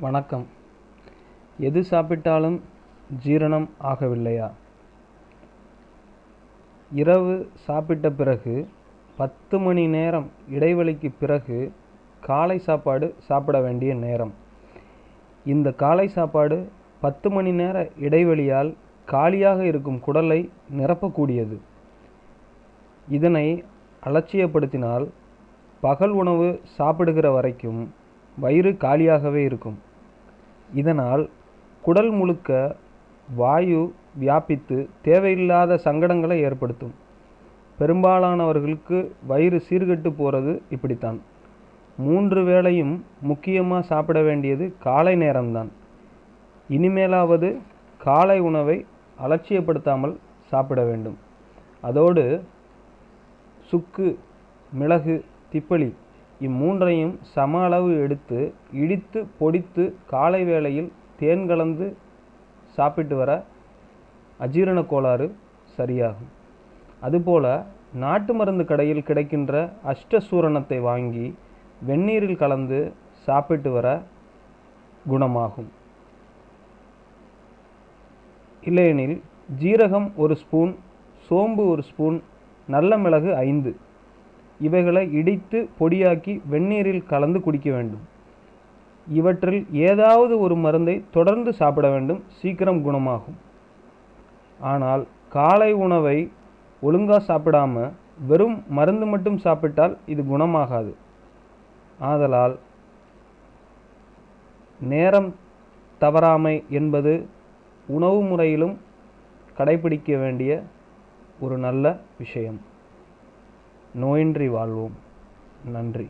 வணக்கம். எது சாப்பிட்டாலும் ஜீரணம் ஆகவில்லையா? இரவு சாப்பிட்ட பிறகு பத்து மணி நேரம் இடைவெளிக்கு பிறகு காலை சாப்பாடு சாப்பிட வேண்டிய நேரம். இந்த காலை சாப்பாடு பத்து மணி நேர இடைவெளியால் காலியாக இருக்கும் குடலை நிரப்பக்கூடியது. இதனை அலட்சியப்படுத்தினால் பகல் உணவு சாப்பிடுகிற வரைக்கும் வயிறு காலியாகவே இருக்கும். இதனால் குடல் முழுக்க வாயு வியாபித்து தேவையில்லாத சங்கடங்களை ஏற்படுத்தும். பெரும்பாலானவர்களுக்கு வயிறு சீர்கெட்டு போகிறது இப்படித்தான். மூன்று வேளையும் முக்கியமாக சாப்பிட வேண்டியது காலை நேரம்தான். இனிமேலாவது காலை உணவை அலட்சியப்படுத்தாமல் சாப்பிட வேண்டும். அதோடு சுக்கு மிளகு திப்பளி இம்மூன்றையும் சம அளவு எடுத்து இடித்து பொடித்து காலை வேளையில் தேன் கலந்து சாப்பிட்டு வர அஜீரண கோளாறு சரியாகும். அதுபோல் நாட்டு மருந்து கடையில் கிடைக்கின்ற அஷ்டசூரணத்தை வாங்கி வெந்நீரில் கலந்து சாப்பிட்டு வர குணமாகும். இல்லையெனில் ஜீரகம் ஒரு ஸ்பூன் சோம்பு ஒரு ஸ்பூன் நல்ல மிளகு ஐந்து. இவைகளை இடித்து பொடியாக்கி வெந்நீரில் கலந்து குடிக்க வேண்டும். இவற்றில் ஏதாவது ஒரு மருந்தை தொடர்ந்து சாப்பிட வேண்டும். சீக்கிரம் குணமாகும். ஆனால் காலை உணவை ஒழுங்காக சாப்பிடாம வெறும் மருந்து மட்டும் சாப்பிட்டால் இது குணமாகாது. ஆதலால் நேரம் தவறாமை என்பது உணவு முறையிலும் கடைபிடிக்க வேண்டிய ஒரு நல்ல விஷயம். நோயின்றி வாழ்வோம். நன்றி.